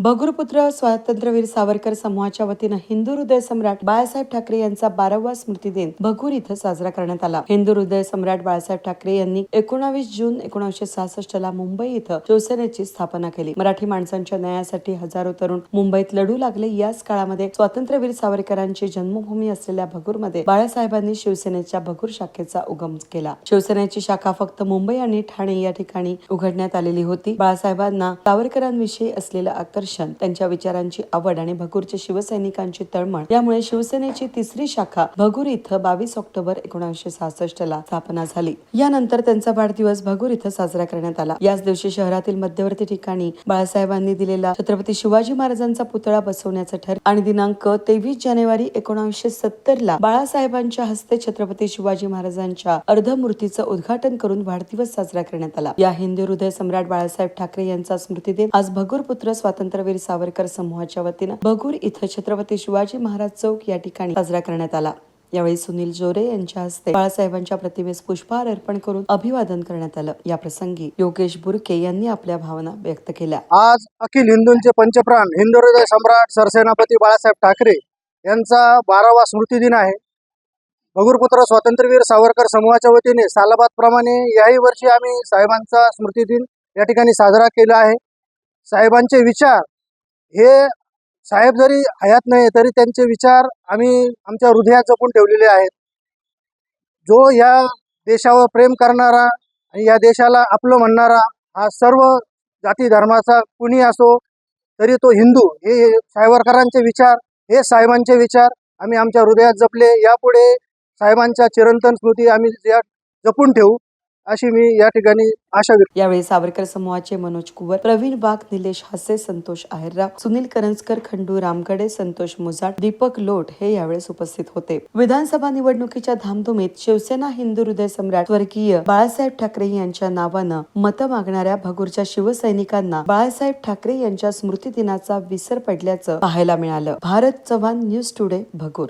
भगुरपुत्र स्वातंत्र्यवीर सावरकर समूहाच्या वतीनं हिंदू हृदय सम्राट बाळासाहेब ठाकरे यांचा बारावा स्मृती दिन भगूर इथं साजरा करण्यात आला. हिंदू हृदय सम्राट बाळासाहेब ठाकरे यांनी एकोणावीस जून एकोणीसशे सहासष्ट ला मुंबई इथं शिवसेनेची स्थापना केली. मराठी माणसांच्या न्यायासाठी हजारो तरुण मुंबईत लढू लागले. याच काळामध्ये स्वातंत्र्यवीर सावरकरांची जन्मभूमी असलेल्या भगूरमध्ये बाळासाहेबांनी शिवसेनेच्या भगूर शाखेचा उगम केला. शिवसेनेची शाखा फक्त मुंबई आणि ठाणे या ठिकाणी उघडण्यात आलेली होती. बाळासाहेबांना सावरकरांविषयी असलेलं आकर्षण त्यांच्या विचारांची आवड आणि भगूरच्या शिवसैनिकांची तळमळ. यामुळे शिवसेनेची तिसरी शाखा भगूर इथं बावीस ऑक्टोबर एकोणीसशे सहासष्ट ला स्थापना झाली. यानंतर त्यांचा वाढदिवस भगूर इथं साजरा करण्यात आला. याच दिवशी शहरातील मध्यवर्ती ठिकाणी बाळासाहेबांनी दिलेला छत्रपती शिवाजी महाराजांचा पुतळा बसवण्याचं ठरलं आणि दिनांक तेवीस जानेवारी एकोणीसशे सत्तर ला बाळासाहेबांच्या हस्ते छत्रपती शिवाजी महाराजांच्या अर्धमूर्तीचं उद्घाटन करून वाढदिवस साजरा करण्यात आला. या हिंदू हृदय सम्राट बाळासाहेब ठाकरे यांचा स्मृतीदिन आज भगूर पुत्र स्वातंत्र्य स्वातंत्र्यवीर सावरकर समूहाच्या वतीनं बघूर इथं छत्रपती शिवाजी महाराज चौक या ठिकाणी साजरा करण्यात आला. यावेळी सुनील जोरे यांच्या हस्ते बाळासाहेबांच्या प्रतिमेस पुष्पहार अर्पण करून अभिवादन करण्यात आलं. या प्रसंगी योगेश बुरके यांनी आपल्या भावना व्यक्त केल्या. आज अखिल हिंदूंचे पंचप्राण हिंदू हृदय सम्राट सरसेनापती बाळासाहेब ठाकरे यांचा बारावा स्मृती दिन आहे. भगूरपुत्र स्वातंत्र्यवीर सावरकर समूहाच्या वतीने सालाबादप्रमाणे याही वर्षी आम्ही साहेबांचा स्मृती दिन या ठिकाणी साजरा केला आहे. साहेबांचे विचार. हे साहेब जरी हयात नाही तरी त्यांचे विचार आम्ही आमच्या हृदयात जपून ठेवलेले आहेत. जो या देशावर प्रेम करणारा आणि या देशाला आपलं म्हणणारा हा सर्व जाती धर्माचा कुणी असो तरी तो हिंदू हे सावरकरांचे विचार हे साहेबांचे विचार आम्ही आमच्या हृदयात जपले. यापुढे साहेबांच्या चिरंतन स्मृती आम्ही या जपून ठेवू. अशी मी या ठिकाणी आशा व्यक्त यावेळी सावरकर समूहाचे मनोज कुवर प्रवीण वाघ निलेश हसे संतोष आहेरराव सुनील करंजकर खंडू रामगडे संतोष मुजाड दीपक लोट हे यावेळेस उपस्थित होते. विधानसभा निवडणुकीच्या धामधुमीत शिवसेना हिंदू हृदय सम्राट स्वर्गीय बाळासाहेब ठाकरे यांच्या नावानं मतं मागणाऱ्या भगूरच्या शिवसैनिकांना बाळासाहेब ठाकरे यांच्या स्मृती दिनाचा विसर पडल्याचं पाहायला मिळालं. Bharat Chavan news today Bhagur.